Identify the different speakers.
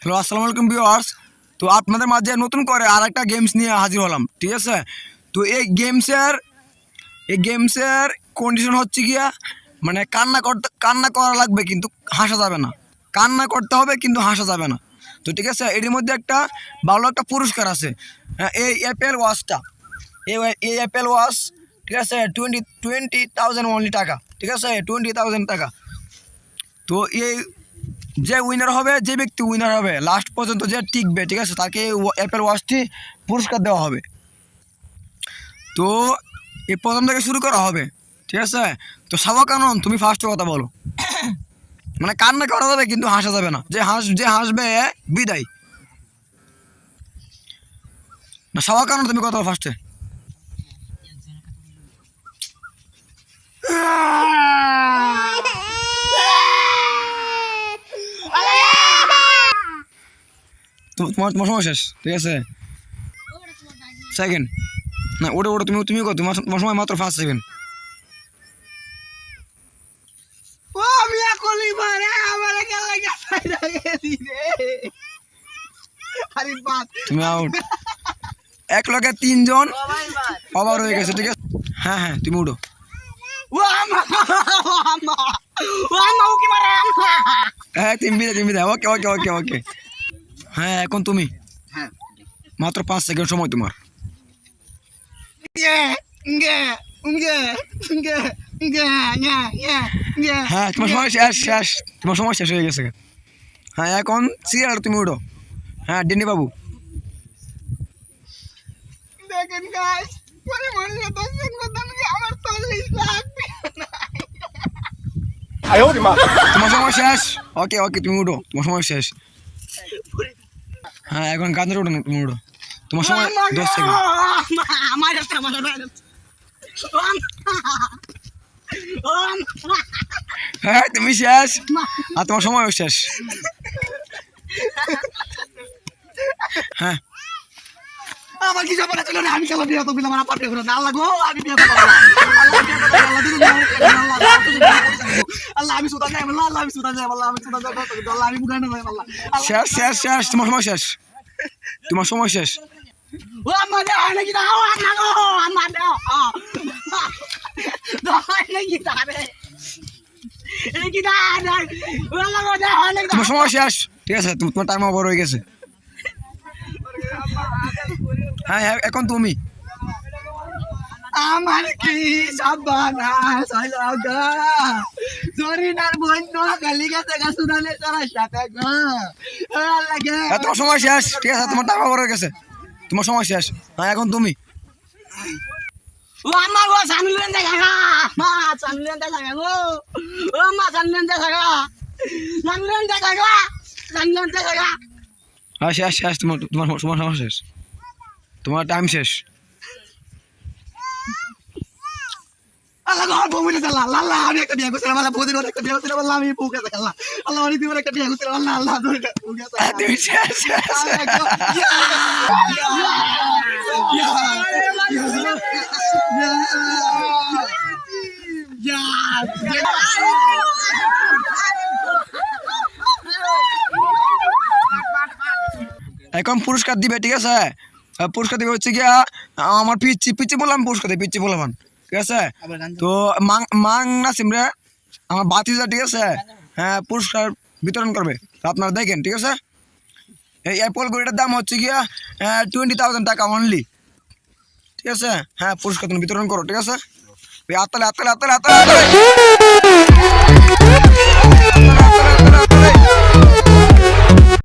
Speaker 1: Hello আসসালামু আলাইকুম viewers তো আপনাদের মাঝে নতুন করে আর একটা গেমস নিয়ে হাজির হলাম ঠিক আছে? তো এই গেমসের এই গেমসের কন্ডিশন হচ্ছে গিয়া মানে কান্না করতে কান্না করা লাগবে কিন্তু হাসা যাবে না। কান্না করতে হবে কিন্তু হাসা যাবে না। তো ঠিক আছে এর মধ্যে একটা ভালো একটা পুরস্কার আছে। হ্যাঁ, এই অ্যাপেল ওয়াচটা এই অ্যাপেল ওয়াচ ঠিক আছে? টোয়েন্টি টোয়েন্টি থাউজেন্ড অনলি টাকা, ঠিক আছে? টোয়েন্টি থাউজেন্ড টাকা। তো এই যে উইনার হবে, যে ব্যক্তি উইনার হবে লাস্ট পর্যন্ত যে টিকবে, ঠিক আছে? তাকে অ্যাপেল ওয়াচটি পুরস্কার দেওয়া হবে। তো এই প্রথম থেকে শুরু করা হবে, ঠিক আছে? তো সাবা কানন, তুমি ফার্স্ট কথা বলো। মানে কান্না করা যাবে, কিন্তু হাসা যাবে না। যে হাস, যে হাসবে, বিদায়। না, সাবা কানন, তুমি কথা বলো ফার্স্টে তোমার তোমার সময় শেষ ঠিক আছে? সেকেন্ড না ওটা ওটা তুমি তুমি কো তোমার তোমার সময় মাত্র ফার্স্ট সেকেন্ড
Speaker 2: ও মিয়া কলি মারে আমার কেলা গাছাই লাগে রে। আরে বাত
Speaker 1: তুমি আউট এক লগে তিনজন ওভার হয়ে গেছে ঠিক আছে? হ্যাঁ হ্যাঁ তুমি উঠো। হ্যাঁ বিদে তুমি বিদে ওকে ওকে ওকে ওকে। হ্যাঁ এখন তুমি?
Speaker 2: হ্যাঁ।
Speaker 1: মাত্র পাঁচ সেকেন্ড সময় তোমার। হ্যাঁ তোমার সময় শেষ শেষ। তোমার সময় শেষ হয়ে গেছে। হ্যাঁ এখন সিরিয়াল তুমি উঠো। হ্যাঁ ডেনি বাবু।
Speaker 2: দেখেন
Speaker 1: তোমার সময় শেষ। ওকে ওকে তুমি উঠো। তোমার সময় শেষ। হ্যাঁ এখন গানের উঠো উঠো তোমার সময় দশ সেকেন্ড
Speaker 2: আমার
Speaker 1: হ্যাঁ তুমি শেষ আর তোমার সময় শেষ হ্যাঁ
Speaker 2: আমার কিছু মনে ছিল না আমি খেলা বিয়ে তো আমার পাপড়ে না আল্লাহ গো আমি বিয়ে করব না। আল্লাহ আমি সুতা যাই আল্লাহ আমি সুতা যাই আল্লাহ আমি সুতা যাই আল্লাহ আমি যাই আল্লাহ
Speaker 1: শেষ শেষ শেষ তোমার সময় শেষ তোমার সময় শেষ। তোমার সময় শেষ। ঠিক আছে তোমার টাইম ওভার হয়ে গেছে। হ্যাঁ, হ্যাঁ এখন তুমি।
Speaker 2: আমার কি সব
Speaker 1: বানা তোমার সময় শেষ। ঠিক আছে তোমার টাকা পড়ে গেছে। তোমার সময় শেষ। হ্যাঁ এখন তুমি।
Speaker 2: ও ও মা ও মা দেখা
Speaker 1: শেষ শেষ। তোমার তোমার সময় শেষ। তোমার টাইম শেষ।
Speaker 2: আল্লাহ গো বমিলে চালা আল্লাহ আমি একটা বিয়ে করছিলাম আল্লাহ বহুদিন একটা বিয়ে করছিলাম আল্লাহ আমি বুকে থাকা আল্লাহ আল্লাহ অনেক দিন একটা বিয়ে করছিলাম আল্লাহ আল্লাহ ধরে বুকে থাকা
Speaker 1: তুমি শেষ শেষ এখন পুরস্কার দিবে ঠিক আছে? পুরস্কার দিবে হচ্ছে গিয়া আমার পিচ্ছি পিচ্ছি বললাম পুরস্কার দিবে পিচ্ছি বললাম। ঠিক আছে? তো মাং মাং না সিমরে আমার বাতিজা ঠিক আছে? হ্যাঁ পুরস্কার বিতরণ করবে। আপনারা দেখেন ঠিক আছে? এই অ্যাপল ঘড়িটার দাম হচ্ছে গিয়া টোয়েন্টি থাউজেন্ড টাকা অনলি ঠিক আছে? হ্যাঁ পুরস্কার তুমি বিতরণ করো ঠিক আছে? আত্তালে আত্তালে আত্তালে আত্তালে